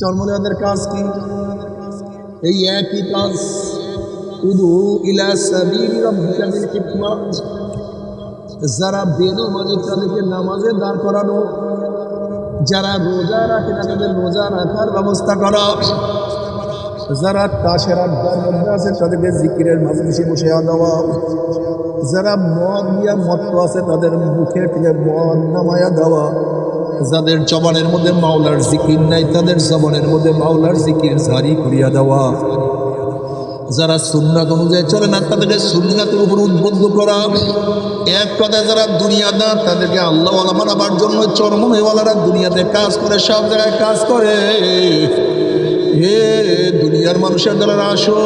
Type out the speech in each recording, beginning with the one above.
চর্মদেওয়াদের কাজ কি? এই একই কাজ। উদু ইলা সাবিলি রাব্বিকা বিল হিকমা যারা তাদেরকে নামাজে দাঁড় করানো। যারা রোজা রাখে তাদের রোজা রাখার ব্যবস্থা করা। যারা তাসের আড্ডার মধ্যে আছে তাদেরকে জিকিরের মাজলিসে বসে দেওয়া। যারা মদ দিয়া মত আছে তাদের মুখে থেকে মদ নামায়া দেওয়া। যাদের জবানের মধ্যে মাওলার জিকির নাই, তাদের জবানের মধ্যে মাওলার জিকির জারি করিয়া দেওয়া। যারা সুন্নাত অনুযায়ী চলে না, তাদেরকে সুন্নাতের উপর উদ্বুদ্ধ করা। এক কথায় যারা দুনিয়াদার, তাদেরকে আল্লাহ বানাবার জন্য চরমনেওয়ালারা দুনিয়াতে কাজ করে, সব জায়গায় কাজ করে। হে দুনিয়ার মানুষের দ্বারা আসো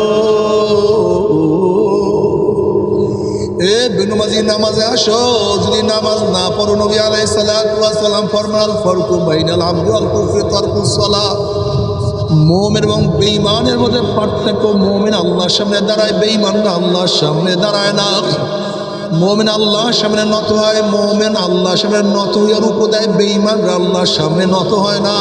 এ বিনুমাজি নামাজে আসো, যদি নামাজ না পড়ো, নবী আলাই সালাম ফরমাল ফরকু বাইনাল আব্দু আল কুফরি তরকুস সালাহ মোমের এবং বেইমানের মধ্যে পার্থক্য মোমেন আল্লাহর সামনে দাঁড়ায় বেইমানরা আল্লাহর সামনে দাঁড়ায় না। মোমেন আল্লাহর সামনে নত হয়, মোমেন আল্লাহর সামনে নত হইয়া রূপ দেয় বেইমানরা আল্লাহর সামনে নত হয় না।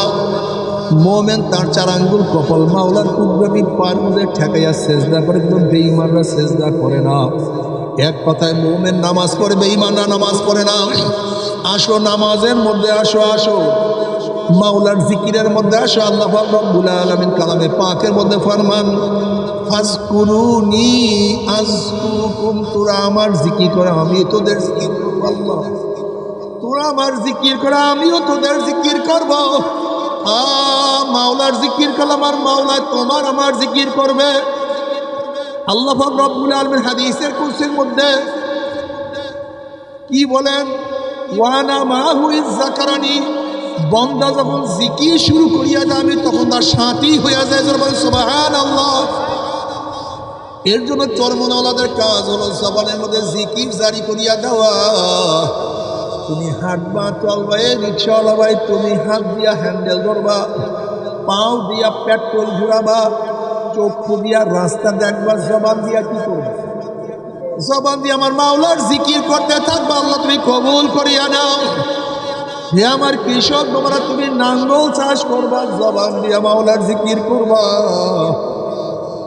মোমেন তার চার আঙ্গুল কপাল মাওলার কুগ্রামি পার মধ্যে ঠেকাইয়া সেজদা করে, কিন্তু বেইমানরা সেজদা করে না। এক কথায় মোমেন নামাজ পড়ে বেইমানরা নামাজ পড়ে না। আসো নামাজের মধ্যে, আসো আসো। মাওলার জিকিরের মধ্যে আসো, আল্লাহ রব্বুল আলামিন কালামে পাকের মধ্যে ফরমান ফাজকুরুনি আজকুরুকুম, তোরা আমার জিকির করে আমি তোদের জিকির করব, আল্লাহ। তোরা আমার জিকির করে, আমিও তোদের জিকির করব। আ মাওলার জিকির করলাম আর মাওলা তোমার আমার জিকির করবে। আল্লাহ রব্বুল আলামিন হাদিসের কুরসির মধ্যে কি বলেন? ওয়ানা মাহু ইজ যাকারানি। বন্দা যখন জিকির শুরু করিয়া আমি তখন তার সাথী হইয়া যায় সুবাহান আল্লাহ এর জন্য চরমনাওয়ালাদের কাজ হলো জবানের মধ্যে জিকির জারি করিয়া দেওয়া। তুমি হাঁটবা চলবা এ রিক্সাওয়ালা ভাই, তুমি হাত দিয়া হ্যান্ডেল ধরবা, পাও দিয়া পেট্রোল ঘুরাবা চক্ষু দিয়া রাস্তা দেখবা জবান দিয়া কি করবা? জবান দিয়ে আমার মাওলার জিকির করতে থাকবা, আল্লাহ তুমি কবুল করিয়া নাও। হে আমার কৃষক তোমরা তুমি নাঙ্গল চাষ করবা, জবান দিয়া মাওলার জিকির করবা।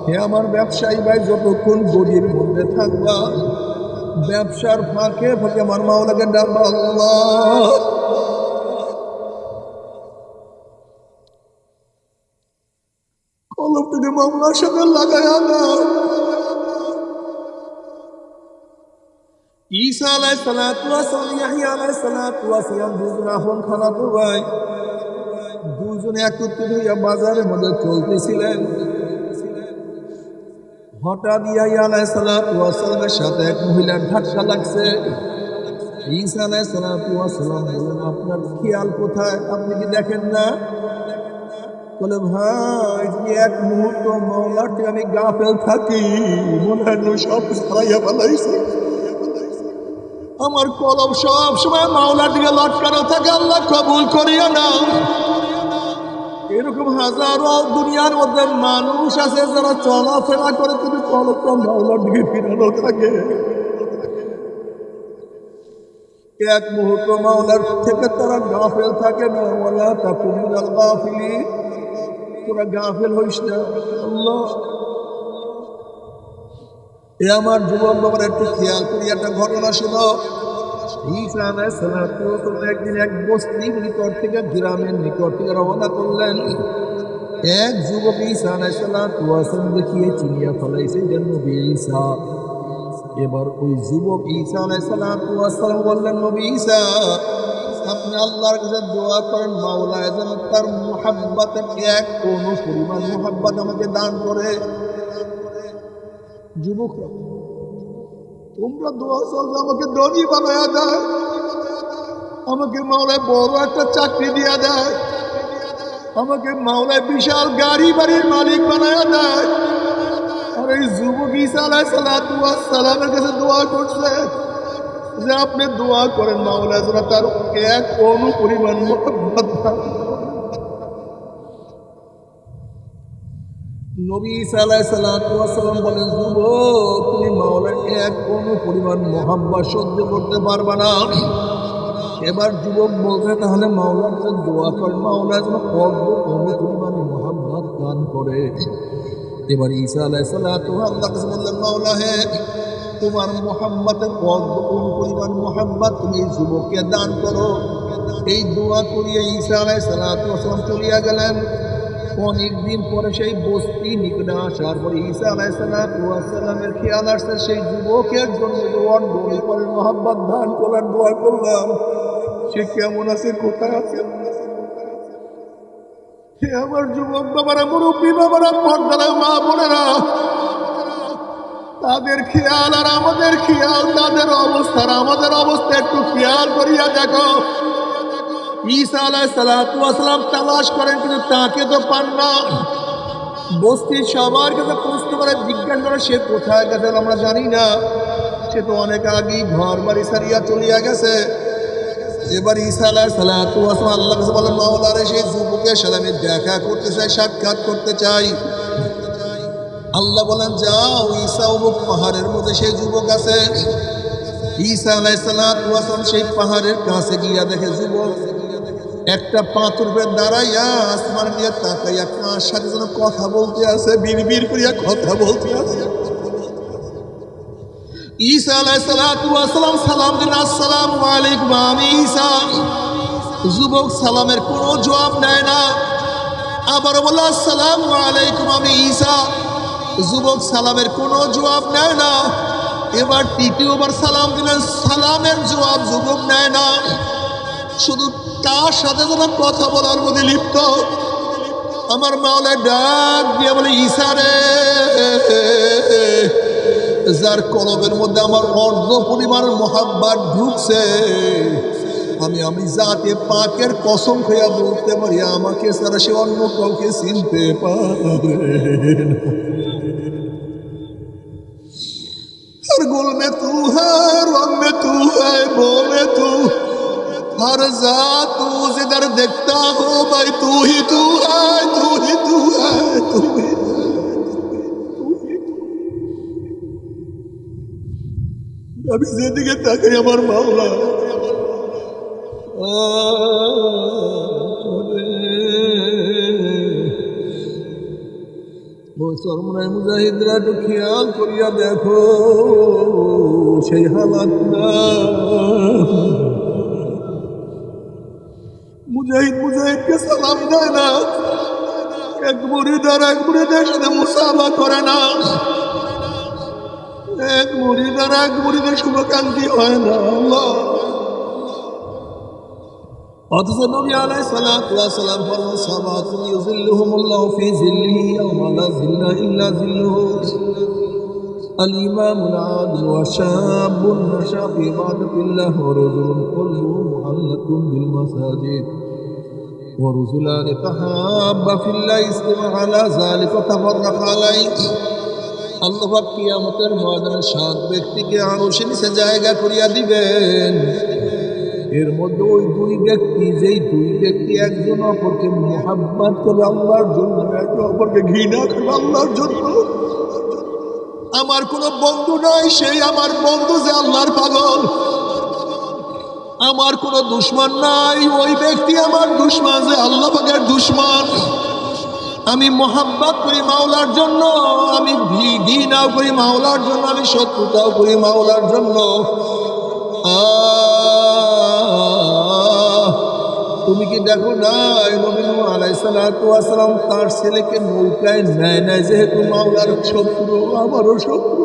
হে আমার ব্যবসায়ী ভাই, যতক্ষণ গরির মধ্যে থাকবা, ব্যবসার ফাঁকে ফাঁকে আমার মাওলাকে ডাকবা, আল্লাহ। থেকে মামলার সাথে লাগাইয়া দাও ঈসা আলাই সালাম, ইয়াহিয়া আলাই সালাম দুজন আপন খালাতো ভাই দুজনে একত্রিত হইয়া বাজারের মধ্যে চলতেছিলেন। হঠাৎ ইয়াহিয়া আলাই সালামের সাথে এক মহিলার ধাক্কা লাগছে। ঈসা আলাই সালাম বললেন, আপনার খেয়াল কোথায়? আপনি কি দেখেন না? বলে ভাই যদি এক মুহূর্ত মাওলার থেকে আমি গাফেল থাকি, মনে হয় সব হারাইয়া ফেলাইছে। আমার কলম সব সময় মাওলার দিকে লটকানো থাকে, আল্লাহ কবুল করিও না। এরকম হাজারো দুনিয়ার মধ্যে মানুষ আছে যারা চলাফেরা করে, কিন্তু কলম মাওলার দিকে ফিরানো থাকে। এক মুহূর্ত মাওলার থেকে তারা গাফেল থাকে না ওলা তা কুমিনাল গাফিলি তোরা গাফেল হইস না। আল্লাহ। এ আমার যুবক বাবার একটু খেয়াল করি, একটা ঘটনা শোনো। একদিন এক বস্তির নিকট থেকে গ্রামের নিকট থেকে রওনা করলেন। এক যুবক ঈসা দেখিয়ে চিনিয়া ফলাইছে এবার ওই যুবক ঈসা বললেন, নবী ঈসা আপনি আল্লাহর কাছে দোয়া করেন, মাওলা যেন তার মোহাব্বতের এক কোন পরিমাণ মোহাব্বত আমাকে দান করে। যুবকরা তোমরা দোয়া চলবে আমাকে ধনী বানায়া দেয়, আমাকে মাওলায় বড় একটা চাকরি দিয়া দেয়, আমাকে মাওলায় বিশাল গাড়ি বাড়ির মালিক বানায়া দেয়। আর এই যুবক ঈসা আলাই সালামের কাছে দোয়া করছে যে আপনি দোয়া করেন মাওলা তার এক অনু পরিমাণ মোহাম্মত নবী সাল্লাহ সাল্লাম বলেন, যুবক, তুমি মাওলার এক কোনো পরিমাণ মহাব্বা সহ্য করতে পারবা না। এবার যুবক বলতে তাহলে মাওলার কাছে দোয়া করেন। মাওলা যেন কত কোনো পরিমাণ করে। এবার ঈসা আলাইসাল্লাতু আল্লাহ কাছে বললেন মাওলা হে তোমার মোহাম্মদের পদ কোন পরিমাণ মোহাম্মদ তুমি যুবককে দান করো। এই দোয়া করিয়ে ঈসা আলাইসাল্লাম চলিয়া গেলেন। অনেক দিন পরে সেই বস্তি নিকটে আসার পরে ঈশা ঈসা আলাইসাল্লামের খেয়াল আসছে, সেই যুবকের জন্য দোয়া করে মোহাম্মদ দান করার দোয়া করলাম। সে কেমন আছে, কোথায় আছে? আমার যুবক বাবারা, মুরব্বী বাবারা পর্দারা মা বোনেরা তাদের খেয়াল আর আমাদের খেয়াল, তাদের অবস্থার আমাদের অবস্থা একটু খেয়াল করিয়া দেখো। ঈসা আলাহ সালাম তালাশ করেন, কিন্তু তাকে তো পান না। বস্তির সবার কাছে প্রশ্ন করে, জিজ্ঞাসা করে, সে কোথায় গেছে? আমরা জানি না। সে তো অনেক আগেই ঘর বাড়ি সারিয়া চলিয়া গেছে। এবার ঈসা আলাহ সালাম আল্লাহ কাছে বলেন মাওলারে সেই যুবকের সাথে দেখা করতে চাই, সাক্ষাৎ করতে চাই। আল্লাহ বলেন, যাও, ঈসা অমুক পাহাড়ের মধ্যে, সেই যুবক আছে। ঈসা আলাইসালাম সেই পাহাড়ের কাছে গিয়া দেখে, যুবক, একটা পাথর উপরে দাঁড়াইয়া আসমান দিয়ে তাকাইয়া কার সাথে যেন কথা বলতে আছে বিড় করিয়া কথা বলতে আছে? ঈসা আলাইসালাম সালাম দিন, আসসালাম আলাইকুম, আমি ঈসা। যুবক সালামের কোনো জবাব নেয় না। আবার বলে আসসালাম আলাইকুম, আমি ঈসা। যুবক সালামের কোনো জবাব নেয় না। এবার তৃতীয়বার সালাম দিলেন, সালামের জবাব যুবক নেয় না শুধু তার সাথে যেন কথা বলার মধ্যে লিপ্ত। আমার মাওলা ডাক দিয়ে বলে ইসারে যার কলবের মধ্যে আমার অর্ধ পরিমাণ মহাব্বার ঢুকছে, আমি আমি জাতে পাকের কসম খেয়া বলতে পারি, আমাকে সারা সে অন্য কাউকে চিনতে পারে। हर गुल में तू है रंग में तू है बो में तू हर जात तू जिधर देखता हो भाई तू ही तू है तू ही तू है तू ही আমি যেদিকে তাকাই আমার মাওলা ও চরমনায় মুজাহিদরা একটু খেয়াল করিয়া দেখো, সেই হালাত না। মুজাহিদ মুজাহিদকে সালাম দেয় না। এক মুড়িদার এক মুড়িদের সাথে মুসাফা করে না। এক মুড়িদার এক মুড়িদের শুভকান্তি হয় না, আল্লাহ। অথচ নবী আলাই সালাম ফরমান সাবাতুন ইউজিল্লুহুমুল্লাহু ফি জিল্লিহি ইয়াওমা লা জিল্লা ইল্লা জিল্লুহু الإمام العادل وشاب نشأ في عبادة الله ورجل قلبه معلق بالمساجد ورجلان تحابا في الله استمع على ذلك وتفرق عليه আল্লাহ কিয়ামতের ময়দানে সাত ব্যক্তিকে আরো সে নিচে জায়গা করিয়া দিবেন এর মধ্যে ওই দুই ব্যক্তি যেই দুই ব্যক্তি একজন অপরকে মোহাব্বত করে আল্লাহর জন্য একে অপরকে ঘৃণা করে আল্লাহর জন্য। আমার কোনো বন্ধু নাই সেই আমার বন্ধু যে আল্লাহর পাগল। আমার কোনো দুশ্মন নাই ওই ব্যক্তি আমার দুশ্মন যে আল্লাহ পাকের দুশ্মন। আমি মোহাব্বত করি মাওলার জন্য আমি ঘৃণাও করি মাওলার জন্য আমি শত্রুতাও করি মাওলার জন্য। আহ, তুমি কি দেখো? না তার ছেলেকে নৌকায় নেয় নেয় যেহেতু মাওলার শত্রু, আমারও শত্রু।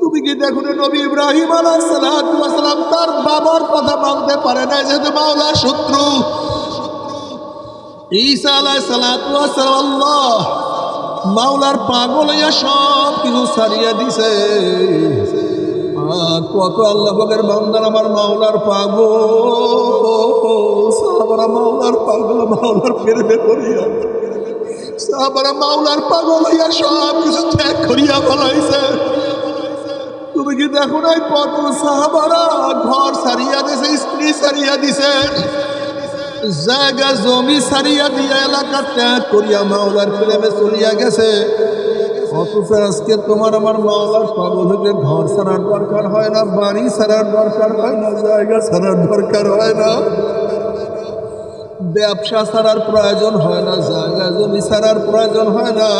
তুমি কি দেখো না নবী ইব্রাহিম আলাইসালাম তার বাবার কথা মানতে পারে না যেহেতু মাওলার শত্রু। মাওলার পাগল সব কিছু ছাড়িয়া দিছে। কত আল্লাহ পাকের বান্দার আমার মাওলার পাগল। সাহাবারা মাওলার পাগল, মাওলার প্রেমে করিয়া। সাহাবারা মাওলার পাগল হইয়া সব কিছু ত্যাগ করিয়া ফলাইছে। তুমি কি দেখো নাই কত সাহাবারা ঘর সারিয়া দিছে, স্ত্রী সারিয়া দিছে? জায়গা, জমি সারিয়া দিয়া এলাকা ত্যাগ করিয়া মাওলার প্রেমে চলিয়া গেছে। অথচ আজকে তোমার আমার পাগল হইতে ঘর ছাড়ার দরকার হয় না, বাড়ি ছাড়ার দরকার হয় না, জায়গা ছাড়ার দরকার হয় না। ব্যবসা ছাড়ার প্রয়োজন হয় না, জায়গা জমি ছাড়ার প্রয়োজন হয় না।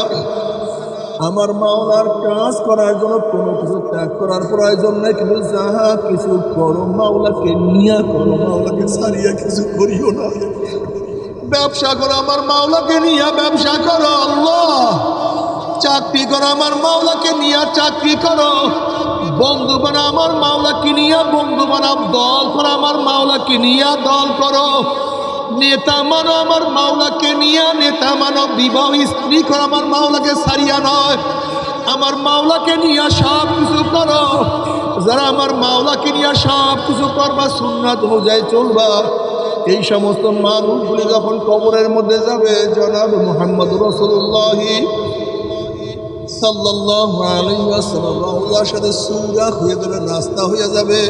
আমার মাওলার কাজ করার জন্য কোনো কিছু ত্যাগ করার প্রয়োজন নেই, কিন্তু যাহা কিছু করো মাওলাকে নিয়া করো, মাওলাকে ছাড়িয়া কিছু করিও না। ব্যবসা করো, আমার মাওলাকে নিয়া ব্যবসা করো, আল্লাহ। চাকরি করো, আমার মাওলাকে নিয়ে চাকরি করো। বন্ধু বানা আমার মাওলাকে নিয়া, বন্ধু বানাও, দল করো, আমার মাওলাকে নিয়া দল করো। নেতা মানো, আমার মাওলাকে নিয়া, নেতা মানো, বিবাহ স্ত্রী করো, আমার মাওলাকে সারিয়া নয়। আমার মাওলাকে নিয়ে সব কিছু করো। যারা আমার মাওলাকে নিয়ে সব কিছু করবা, সুন্নাত অনুযায়ী চলবা। এই সমস্ত মানুষগুলি যখন কবরের মধ্যে যাবে, জনাব মোহাম্মদ রসুল্লাহি ওয়াসাল্লাম রওলার সাথে সুরা হয়ে যাবে রাস্তা হয়ে যাবে।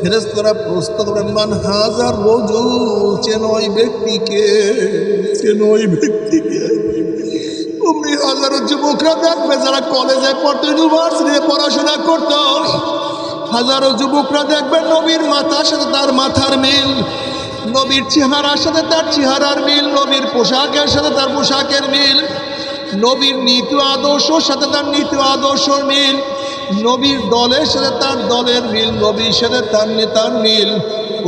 ফেরেশতারা প্রশ্ন করবেন মান হাজার চেন ওই ব্যক্তিকে চেন ওই ব্যক্তিকে অমনি হাজারো যুবকরা দেখবে, যারা কলেজে পড়তো ইউনিভার্সিটিতে পড়াশোনা করতো। হাজারো যুবকরা দেখবে, নবীর মাথার সাথে তার মাথার মিল, নবীর চেহারার সাথে তার চেহারার মিল, নবীর পোশাকের সাথে তার পোশাকের মিল। নবীর নীতি আদর্শর সাথে তার নীতি আদর্শর মিল। নবীর দলের সাথে তার দলের মিল, নবীর সাথে তার নেতার মিল।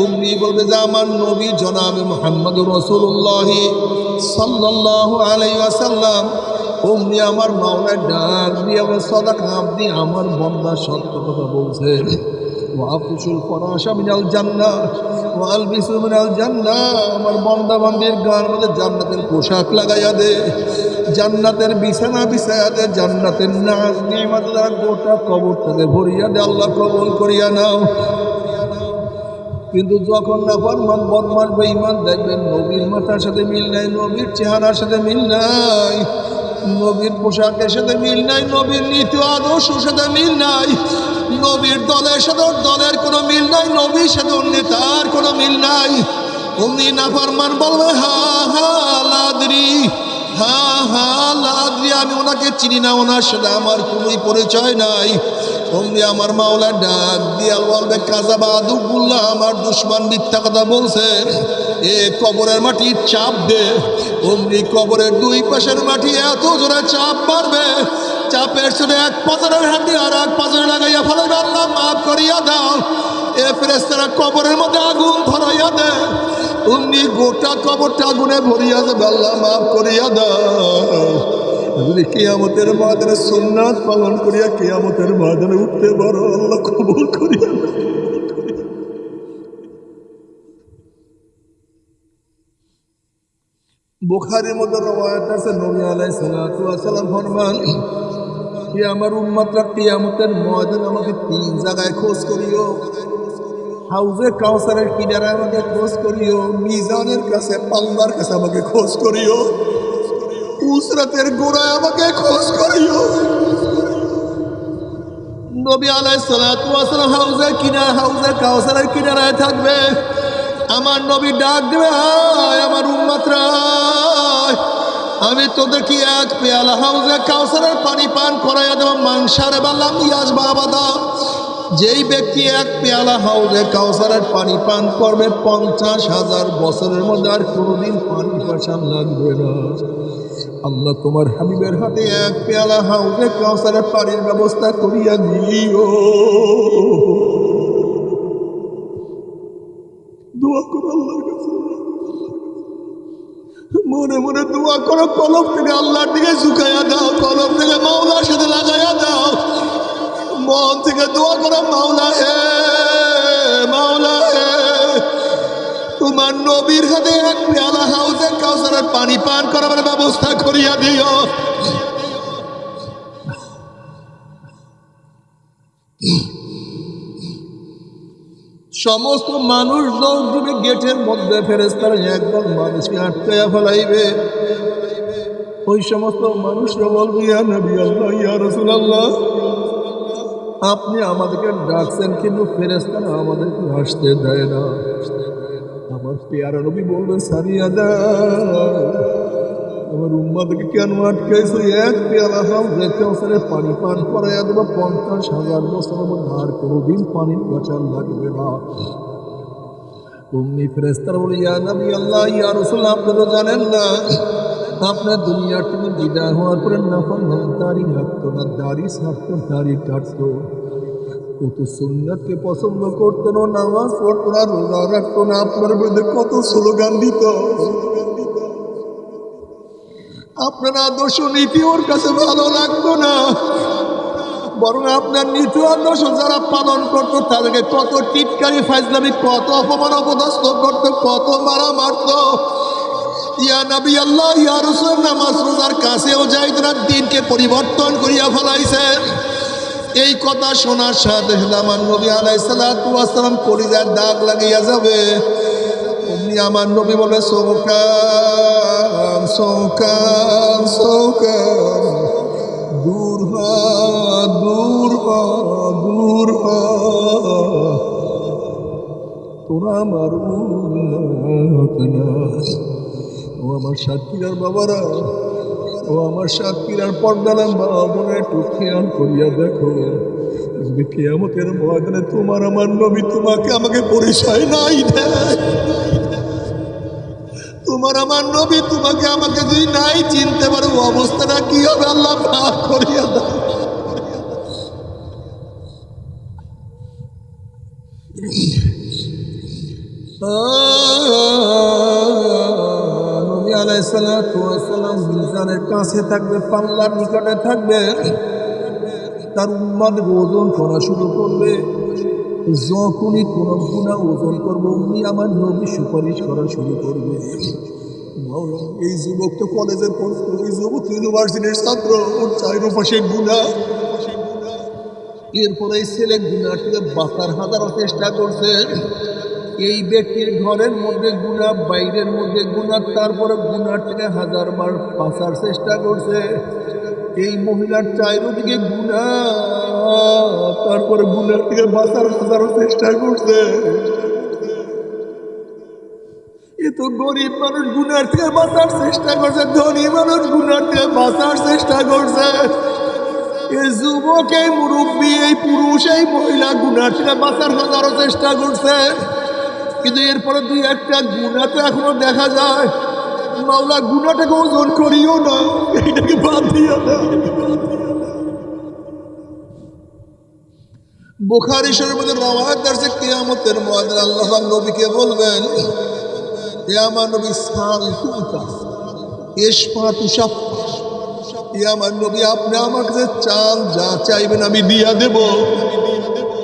উমনি বলবে যে, আমার নবী জনাবে মোহাম্মদ রসুল্লাহ সাল্লাহ আলাই আসাল্লাম অমনি আমার মাওলায় ডাক দিয়ে, আমার সদা কাপ দিয়ে, আমার বন্দা সত্য কথা বলছে। ওয়াফুসুল ফরাশা মিনাল জান্নাহ ওয়াল বিসু মিনাল জান্নাহ। আমার বন্দা গান মধ্যে জান্নাতের পোশাক লাগাইয়া দে, জান্নাতের বিছানা বিছাইয়া দে, জান্নাতের নাচ নিয়মাত দ্বারা গোটা কবর থেকে ভরিয়া দে, আল্লাহ কবল করিয়া নাও। কিন্তু যখন না ফরমান বদমাস বা ইমান দেখবেন নবীর মাথার সাথে মিল নাই, নবীর চেহারার সাথে মিল নাই, নবীর পোশাকের সাথে মিল নাই, নবীর নীতি আদর্শের সাথে মিল নাই। নবীর দলের সাথে দলের কোনো মিল নাই, নবীর সাথে ওর নেতার কোনো মিল নাই। অমনি না ফরমান বলবে, হা হা, লাদরি, হা হা, লাদরি। আমি ওনাকে চিনি না, ওনার সাথে আমার কোনোই পরিচয় নাই। অমনি আমার মাওলা ডাক দিয়াল বলবে, কাজা বাদুকুল্লাহ আমার দুশ্মন মিথ্যা কথা বলছে। এ কবরের মাটি চাপ দে। অমনি কবরের দুই পাশের মাটি এত জোরে চাপ মারবে চাপের সাথে এক পাথরের হাতি আর এক পাথরে লাগাইয়া ফেলাবে আল্লাহ মাফ করিয়া দাও। এ ফেরেস্তারা কবরের মধ্যে আগুন ধরাইয়া দে অমনি গোটা কবরটা আগুনে ভরিয়া যাবে। আল্লাহ মাফ করিয়া দাও। যদি কেয়ামতের মাদানে সুন্নাত পালন করিয়া কেয়ামতের মাদানে উঠতে পারো, আল্লাহ কবর করিয়া। বুখারির মধ্যে রবায়াত আছে, নবী ওয়াস সালাম ফরমান কি আমার উম্মতরা কিয়ামতের ময়দান আমাকে তিন জায়গায় খোঁজ করিও। হাউজে কাউসারের কিনারে আমাকে খোঁজ করিও। মিজানের কাছে, পাল্লার কাছে আমাকে খোঁজ করিও। উসরাতের গোড়ায় আমাকে খোঁজ করিও। নবী আলাই সালাম হাউজের কিনার হাউজের কাউসারের কিনারায় থাকবে। আমার নবী ডাক দেবে আমার উম্মাতরা। আমি তোদের কি এক পেয়ালা হাউজে কাউসারের পানি পান করাইয়া দেব, মাংসারে বাল্লাম ইয়াস বাবাদা যেই ব্যক্তি এক পেয়ালা হাউজে কাউসারের পানি পান করবে, পঞ্চাশ হাজার বছরের মধ্যে আর কোনোদিন পানি পাশান লাগবে না। আল্লাহ তোমার হাবিবের হাতে এক পেয়ালা হাউজে কাউসারের পানির ব্যবস্থা করিয়া দিও। দোয়া করো, কলম থেকে আল্লাহর দিকে ঝুঁকাইয়া দাও, কলম থেকে মাওলার সাথে লাগাইয়া দাও। মন থেকে দোয়া করো, মাওলা হে মাওলা হে তোমার নবীর হাতে এক পেয়ালা হাউসে কাউসারের পানি পান করাবার ব্যবস্থা করিয়া দিও। সমস্ত মানুষ দৌড় দিবে গেটের মধ্যে ফেরেস্তার একদম মানুষকে আটকাইয়া ফেলাইবে। ওই সমস্ত মানুষরা বলবে আল্লাহ আপনি আমাদেরকে ডাকছেন কিন্তু ফেরেস্তারা আমাদেরকে আসতে দেয় না। আমার পেয়ারা নবী বলবেন, সারিয়া দাও। আমার উম্মাদেরকে কেন আটকাইছো? এক পেয়ালা হাও রেখে ওখানে পানি পান করাইয়া দেবো, পঞ্চাশ হাজার মধ্যে আর কোনোদিন পানির বাঁচার লাগবে না। অমনি ফেরেস্তার বলে, ইয়া নবী আল্লাহ, ইয়া রসুল্লাহ আপনি তো জানেন না। আপনার দুনিয়ার থেকে বিদায় হওয়ার পরে নাফল দাড়ি রাখতো না দাড়ি ছাড়তো, দাড়ি কাটতো। কত সুন্নাতকে পছন্দ করতো না নামাজ পড়তো না, রোজা রাখতো না, আপনার বিরুদ্ধে কত স্লোগান দিত। আপনার আদর্শ নীতি ওর কাছে ভালো লাগতো না। বরং আপনার নীতি আদর্শ যারা পালন করতো, তাদেরকে কত টিটকারি ফাইজলামি কত অপমান, অপদস্থ করতো, কত মারা মারতো। ইয়া নবী আল্লাহ, ইয়া রসুল, নামাজ রোজার কাছেও যাইতো না, দিনকে পরিবর্তন করিয়া ফেলাইছেন এই কথা শোনার সাথে আমার নবী আলাই সালাম কলিজার দাগ লাগিয়া যাবে। অমনি আমার নবী বলে সৌকান সৌকান সৌকান দূর হ দূর হ দূর হ। তোরা আমার ও আমার সাতক্ষীরার বাবারা, ও আমার সাতক্ষীরার পর্দালাম বাবা বোনে একটু খেয়াল করিয়া দেখো। কেয়ামতের ময়দানে তোমার আমার নবী তোমাকে আমাকে পরিচয় নাই দেয়। তোমার আমার নবী তোমাকে আমাকে যদি নাই চিনতে পারো অবস্থাটা কি হবে? আল্লাহ করিয়া কাছে থাকবে, পাল্লার নিকটে থাকবে। তার উম্মাদের ওজন করা শুরু করবে। যখনই কোনো গুণা ওজন করব, উনি আমার নবী সুপারিশ করা শুরু করবে। মাওলানা, এই যুবক তো কলেজে পড়তো এই যুবক ইউনিভার্সিটির ছাত্র ওর চাইরো পাশে গুণা। এরপরে ছেলে গুণার থেকে বাঁচার হাজারও চেষ্টা করছে। এই ব্যক্তির ঘরের মধ্যে গুণা বাইরের মধ্যে গুণা তারপরে গুণার থেকে হাজার বার বাঁচার চেষ্টা করছে। এই মহিলার চারিদিকে গুণা তারপরে গুণার থেকে বাঁচার হাজারও চেষ্টা করছে। এ তো গরিব মানুষ গুনার থেকে বাঁচার চেষ্টা করছে, ধনী মানুষ গুনার থেকে বাঁচার চেষ্টা করছে। এই যুবক, এই মুরব্বী, এই পুরুষ, এই মহিলা গুনার থেকে বাঁচার হাজারও চেষ্টা করছে। কিন্তু এরপরে দুই একটা গুণা তো এখনও দেখা যায়। মাওলা গুণাটাকে ওজন করিও না এইটাকে বাদ দিও না। বুখারি শরীফের মধ্যে রওয়ায়াত আছে, কিয়ামতের ময়দানে আল্লাহ নবীকে বলবেন আপনি আমার কাছে যা চাইবেন আমি দিয়া দেব।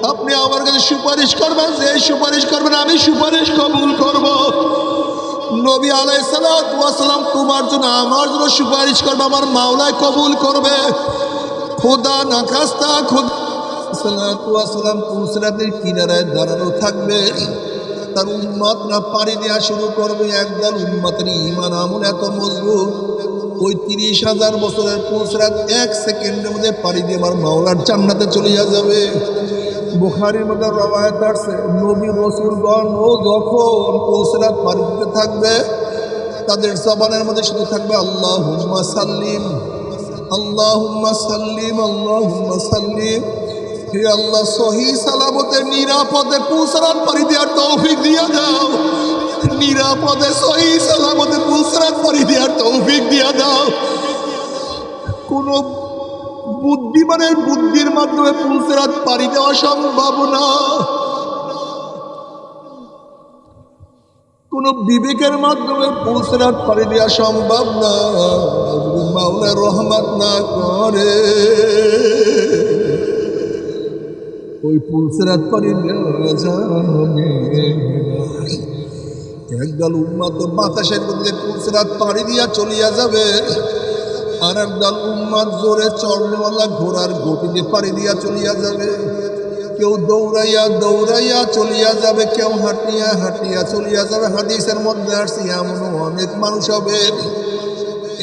আপনি আমার কাছে সুপারিশ করবেন যে সুপারিশ করবেন আমি সুপারিশ কবুল করব। নবী আলাই আলাইসালাম তোমার জন্য, আমার জন্য সুপারিশ করবে, আমার মাওলায় কবুল করবে। খোদা না খাস্তা, খোদা সালাম কিনারায় দাঁড়ানো থাকবে। তার উন্মত না পাড়ি দেওয়া শুরু করবে। একদল উন্মতের ইমান আমল এত মজবুত ওই তিরিশ হাজার বছরের পুসরাত এক সেকেন্ডের মধ্যে পাড়ি দিয়ে আমার মাওলার জান্নাতে চলে যাবে। বুখারির মধ্যে রবায়ত আসছে, নবী রসুলগণ ও যখন পুসরাত পাড়ি দিতে থাকবে, তাদের জবানের মধ্যে শুধু থাকবে আল্লাহ হুম্মা সাল্লিম আল্লাহ হুম্মা সাল্লিম আল্লাহ হুম্মা সাল্লিম। হে আল্লাহ, সহি সালামতে নিরাপদে পুসরাত পাড়ি দেওয়ার তৌফিক দিয়া দাও। নিরাপদে সহি সালামতে পুসরাত পাড়ি দেওয়ার তৌফিক দিয়া দাও। কোন বুদ্ধিমানের বুদ্ধির মাধ্যমে পুসরাত পাড়ি দেওয়া সম্ভব না। কোন বিবেকের মাধ্যমে পুসরাত পাড়ি দেওয়া সম্ভব না। মাওলা রহমত না করে। ওই পুলসেরাত পারি একদল উম্মাত বাতাসের মধ্যে পুলসেরাত পাড়ি দিয়া চলিয়া যাবে। আর একদল উম্মাদ জোরে চলনেওয়ালা ঘোড়ার গতিতে পাড়ি দিয়া চলিয়া যাবে। কেউ দৌড়াইয়া দৌড়াইয়া চলিয়া যাবে, কেউ হাঁটিয়া হাঁটিয়া চলিয়া যাবে। হাদিসের মধ্যে আসছি, এমনও অনেক মানুষ হবে।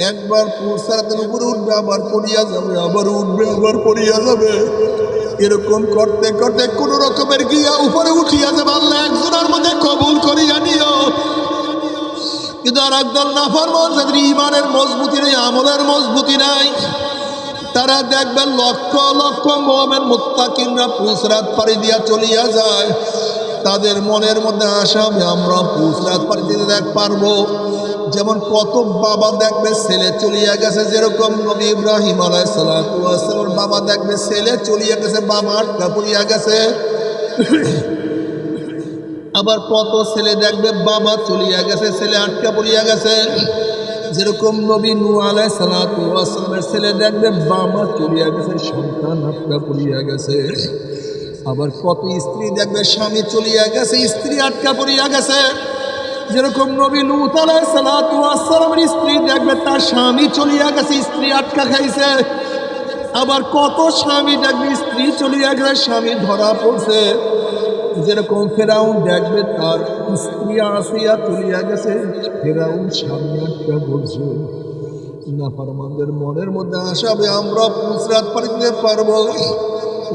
একবার পুরসারাতের উপরে উঠবে, আবার পড়িয়া যাবে, আবার উঠবে, আবার পড়িয়া যাবে। এরকম করতে করতে কোন রকমের গিয়া উপরে উঠিয়া যাবে আল্লাহ একজনের মধ্যে কবুল করিয়া নিও কিন্তু আর একদল নাফরমান যাদের ইমানের মজবুতি নেই, আমলের মজবুতি নাই। তারা দেখবেন লক্ষ লক্ষ মোহামের মুত্তাকিনরা পুসরাত পাড়ি দিয়া চলিয়া যায়। তাদের মনের মধ্যে আশা আমরা পুজরাত পানিতে দেখ পারব। যেমন কত বাবা দেখবে ছেলে চলিয়া গেছে, যেরকম নবী ইব্রাহিম আলাইসালামের বাবা দেখবে ছেলে চলিয়া গেছে, বাবা আটকা পড়িয়া গেছে। আবার কত ছেলে দেখবে বাবা চলিয়া গেছে, ছেলে আটকা পড়িয়া গেছে। যেরকম নবী নু আলাই সালামের ছেলে দেখবে বাবা চলিয়া গেছে, সন্তান আটকা পড়িয়া গেছে। আবার কত স্ত্রী দেখবে স্বামী চলিয়া গেছে, স্ত্রী আটকা পড়িয়া গেছে। যেরকম নবী লুত আলাই সালামের স্ত্রী দেখবে তার স্বামী চলিয়া গেছে, স্ত্রী আটকা খাইছে। আবার কত স্বামী দেখবে স্ত্রী চলিয়া গেছে, স্বামী ধরা পড়ছে। যেরকম ফেরাউন দেখবে তার স্ত্রী আসিয়া চলিয়া গেছে, ফেরাউন স্বামী আটকা বলছে নাফারমানদের মনের মধ্যে আসাবে আমরা পুসরাত পারিতে পারব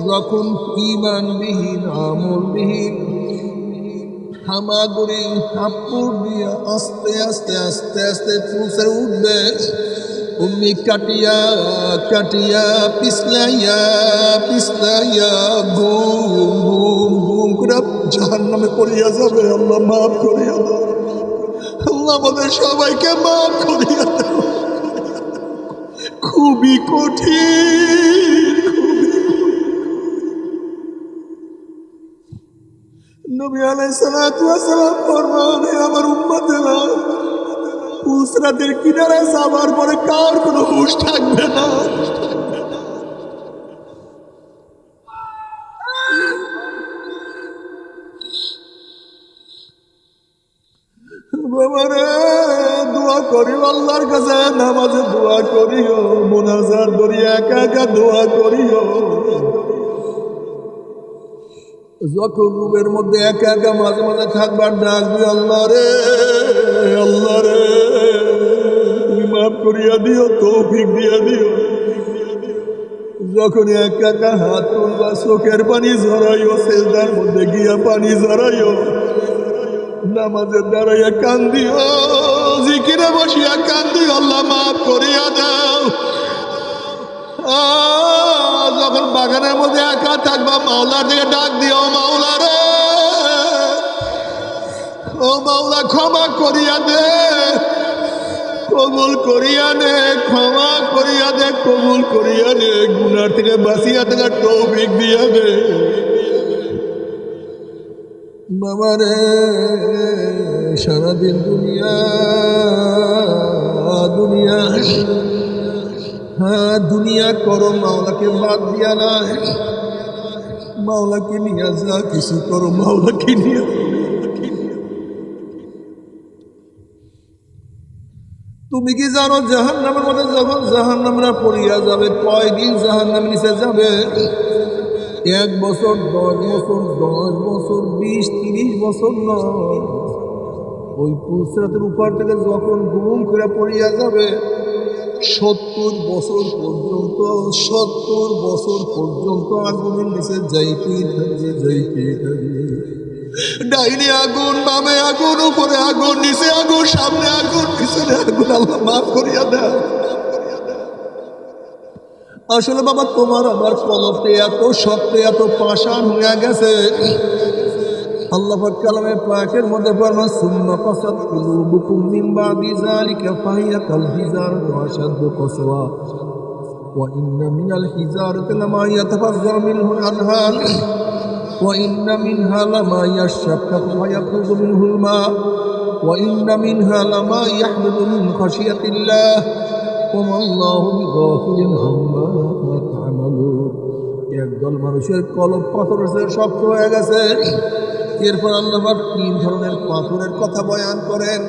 যখন ইমানবিহীন আমলবিহীন হামাগুড়ি হাপুর দিয়ে আস্তে আস্তে আস্তে আস্তে পুষে উঠবে। উম্মি কাটিয়া কাটিয়া, পিছলাইয়া পিছলাইয়া, ঘুম ঘুম ঘুম করে জাহান নামে পড়িয়া যাবে। আল্লাহ মাফ করিয়া আল্লাহ আমাদের সবাইকে মাফ করিয়া খুবই কঠিন। নবী আলাইসালাম ফরমানে, আমার উম্মতেরা উসরাতের কিনারায় যাবার পরে কার কোনো হুশ থাকবে না? বাবারে, দোয়া করিও আল্লাহর কাছে, নামাজে দোয়া করিও মোনাজার করি একা একা দোয়া করিও। যখন রুমের মধ্যে একা একা মাঝে মাঝে থাকবার ডাকবি আল্লাহ রে আল্লাহ রে, তুমি মাফ করিয়া দিও, তৌফিক দিয়া দিও। যখন এক একা হাত তুলবা, চোখের পানি ঝরাইও, সেজদার মধ্যে গিয়া পানি ঝরাইও, নামাজের দাঁড়াইয়া কান্দিও জিকিরে বসিয়া কান্দিও আল্লাহ মাফ করিয়া দাও। আহ, যখন বাগানের মধ্যে একা থাকবা মাওলার দিকে ডাক দিও মাওলা রে। ও মাওলা ক্ষমা করিয়া দে কবুল করিয়া নে ক্ষমা করিয়া দে কবুল করিয়া নে গুনার থেকে বাঁচিয়া থেকে টৌফিক দিয়া দে। বাবা রে সারাদিন দুনিয়া দুনিয়া। হ্যাঁ দুনিয়া করো, মাওলাকে বাদ দিয়া না মাওলাকে নিয়ে যা কিছু করো, মাওলাকে নিয়ে তুমি কি জানো জাহান নামের মধ্যে যখন জাহান নামরা পড়িয়া যাবে, কয়দিন জাহান নাম নিচে যাবে? এক বছর, দশ বছর দশ বছর, বিশ, তিরিশ বছর নয় ওই পুসরাতের উপর থেকে যখন ঘুম করে পড়িয়া যাবে সত্তর বছর পর্যন্ত, সত্তর বছর পর্যন্ত আগুনের নিচে যাইতেই থাকবে যাইতেই থাকবে। ডাইনে আগুন, বামে আগুন, উপরে আগুন, নিচে আগুন, সামনে আগুন, পিছনে আগুন, আল্লাহ মাফ করিয়া দেয় আসলে বাবা, তোমার আমার কলপে এত শক্ত, এত পাষাণ হয়ে গেছে। আল্লাহ পাক কালামে পাকের মধ্যে ফরমান সুম্মা কাসাত কুলুবুকুম মিন বাদি যালিকা ফাহিয়া কাল হিজারতি আশাদ্দু কাসওয়া হিজারতি লামা ইয়াতাফাজ্জারু মিনহু আল-আনহার ওয়া ইন্না মিনহা লামা ইয়াশাক্কাকু ওয়া ইয়াখরুজু মিনহুল মা, ওয়া ইন্না মিনহা লামা ইয়াহমিলু মিন খাশিয়াতিল্লাহ ওমা আল্লাহু বিগাফিলিন আম্মা তা'মালুন। একদল মানুষের পাথরের চেয়ে শক্ত হয়ে গেছে। এরপর আল্লাহাক তিন ধরনের পাথরের কথা বয়ান করেন।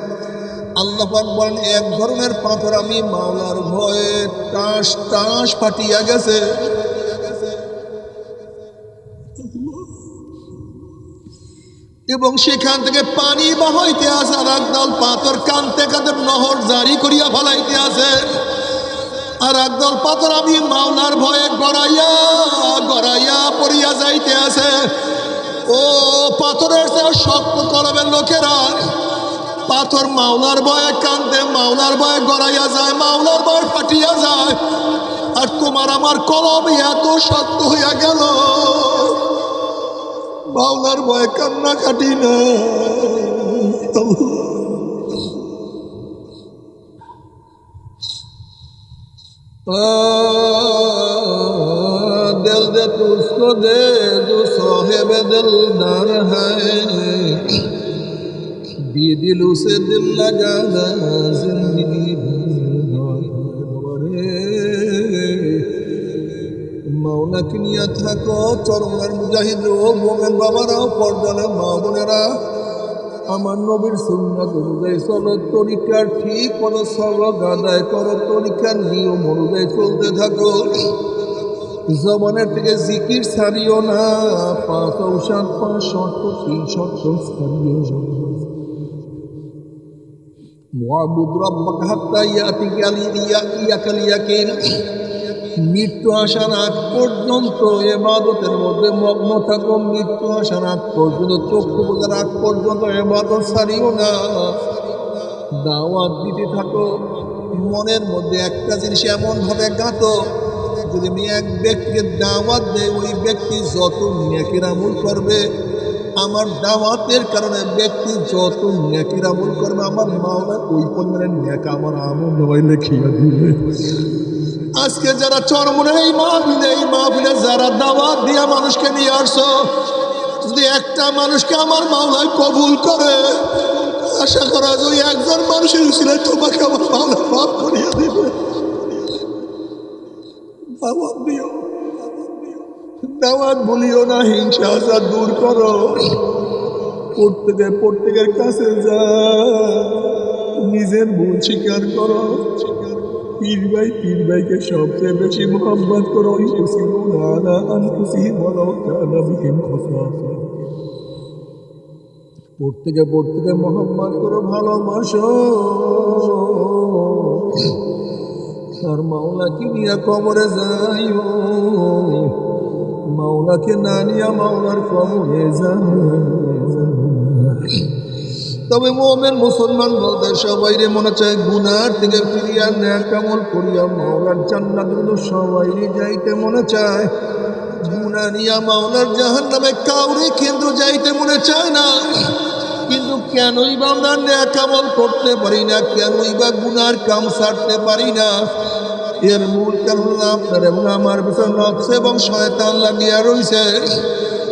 আল্লাহাক বলেন, এক ধরনের পাথর আমি মাওলার ভয়ে টাস টাস ফাটিয়া গেছে। এবং সেখান থেকে পানি বাহাইতে আছে, আর একদল পাথর কানতে কাঁদতে নহর জারি করিয়া ফেলাইতে আছে। আর একদল পাথর আমি মাওলার ভয়ে গড়াইয়া গড়াইয়া পড়িয়া যাইতে আছে। ও পাথরের চেয়ে শক্ত কলমের লোকেরা। পাথর মাওলার ভয়ে কান্দে, মাওলার ভয়ে গড়াইয়া যায়, মাওলার ভয়ে ফাটিয়া যায়। আর তোমার আমার কলম এত শক্ত হইয়া গেল। মাওলার বয়ে কান্না কাটি না दिल दे तू उसको दे जो साहेब दिलदार है बेदिल उसे दिल लगाना जिंदगी भर মাওলাকে নিয়ে থাকো চরমার মুজাহিদ ও মোমেন বাবারাও পর্দানে মা বোনেরা আমার নবীর সুন্নাত অনুযায়ী চলো তরিকার ঠিক মতো সবক আদায় করো তরিকার নিয়ম অনুযায়ী চলতে থাকো জমানের থেকে জিকির ছাড়িও না পাঁচ ঔষধ পাঁচ শর্ত, তিন শর্ত ছাড়িও ইয়াকাল মৃত্যু আসার আগ পর্যন্ত এবাদতের মধ্যে মগ্ন থাকো, মৃত্যু আসার আগ পর্যন্ত, চক্ষু বোঝার আগ পর্যন্ত এবাদত ছাড়িও না। দাওয়াত দিতে থাকো, মনের মধ্যে একটা জিনিস এমন ভাবে গাঁথো যদি আমি এক ব্যক্তিকে দাওয়াত দেয় ওই ব্যক্তি যত নেকের আমল করবে। আমার দাওয়াতের কারণে ব্যক্তি যত নেকের আমল করবে, আমার মাওলা ওই পরিমাণের নেক আমার আমল নয় লেখিয়া দিবে। আজকে যারা চরমনের এই মাহফিলে এই মাহফিলে যারা দাওয়াত দিয়া মানুষকে নিয়ে আসছো, যদি একটা মানুষকে আমার মাওলায় কবুল করে, আশা করা যায় একজন মানুষের ছিল তোমাকে আমার মাওলা মাফ করিয়া দিবে। দাওয়াত বলিও না, হিংসা আশা দূর করো। প্রত্যেকের প্রত্যেকের কাছে যা নিজের ভুল স্বীকার করো। পীর ভাই, পীর ভাইকে সবচেয়ে বেশি মোহাম্মত করো। আলা আনফুসিহিম ওয়ালাউ কানা বিহিম খাসাসা প্রত্যেকে প্রত্যেকে মোহাম্মত করো, ভালোবাসো। আর মাওলাকে নিয়ে কবরে যাইও? মাওলাকে না নিয়ে মাওলার কবরে যাই তবে মোমেন মুসলমান বলতে সবাই রে মনে চায় গুনার থেকে ফিরিয়া নেয় কেমন করিয়া মাওলার জান্নাতগুলো সবাই যাইতে মনে চায়। গুনা নিয়া মাওলার জাহান নামে কাউরে কেন্দ্র যাইতে মনে চায় না। কিন্তু কেনই বা আমরা ন্যায় কামল করতে পারি না, কেনই বা গুনার কাম সারতে পারি না। এর মূল কারণ আপনার এবং আমার পিছনে নকশ এবং শয়তান লাগিয়া রয়েছে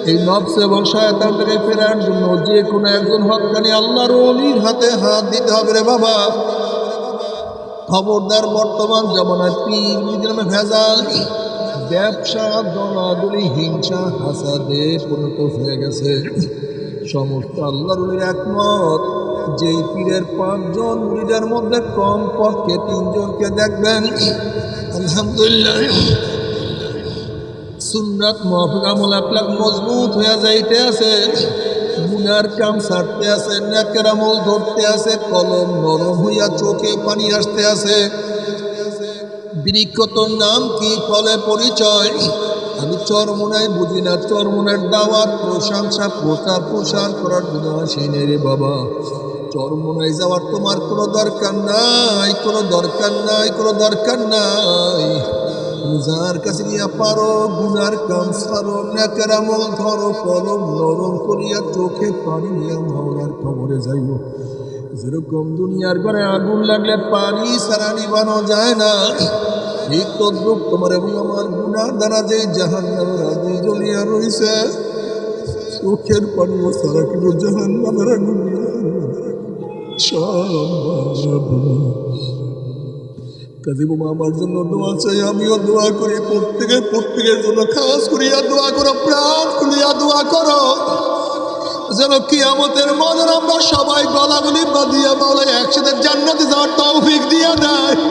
এই নফস এবং শয়তান থেকে ফেরার জন্য যে কোনো একজন হকানি আল্লাহর অলির হাতে হাত দিতে হবে রে বাবা। খবরদার বর্তমান জমানায় পীর মিদিনামে ভেজাল, ব্যবসা, দলাদলি, হিংসা, হাসাদে পরিণত হয়ে গেছে। সমস্ত আল্লাহর একমত। যেই পীরের পাঁচজন মুড়িদের মধ্যে কম পক্ষে তিনজনকে দেখবেন। আলহামদুলিল্লাহ। সুন্নাত মহফিক আপনার মজবুত হয়ে যাইতে আছে। গুনার কাম ছাড়তে আছে, নেকের আমল ধরতে আছে, কলম নরম হইয়া চোখে পানি আসতে আছে। বৃক্ষতর নাম কি ফলে পরিচয়? আমি চরমোনায় বুঝি না, চরমোনার দাওয়াত, প্রশংসা প্রচার প্রসার করার জন্য আসি রে বাবা। চরমোনায় যাওয়ার তোমার কোনো দরকার নাই, কোনো দরকার নাই, কোনো দরকার নাই। যার কাছে নিয়ে পারো, গুনার কাম সারো, নেকের আমল ধরো, কলম নরম করিয়া চোখে পানি নিয়ে মাওলার খবরে যাইও। যেরকম দুনিয়ার ঘরে আগুন লাগলে পানি সারা নিবানো যায় না। ঠিক তদ্রুপ তোমার এবং আমার গুনার দ্বারা যে জাহান নামের আগুন জ্বলিয়া রয়েছে চোখের পানি ও সারা কিন্তু জাহান নামের আগুন সব কাজী বাবা আমার জন্য দোয়া চাই, আমিও দোয়া করি প্রত্যেকে প্রত্যেকের জন্য খাস করিয়া দোয়া করো, প্রাণ খুলিয়া দোয়া করো। যেন কিয়ামতের মনে আমরা সবাই গলাগুলি বাঁধিয়া বলে একসাথে জান্নাতে যাওয়ার তৌফিক দিয়া দেয়।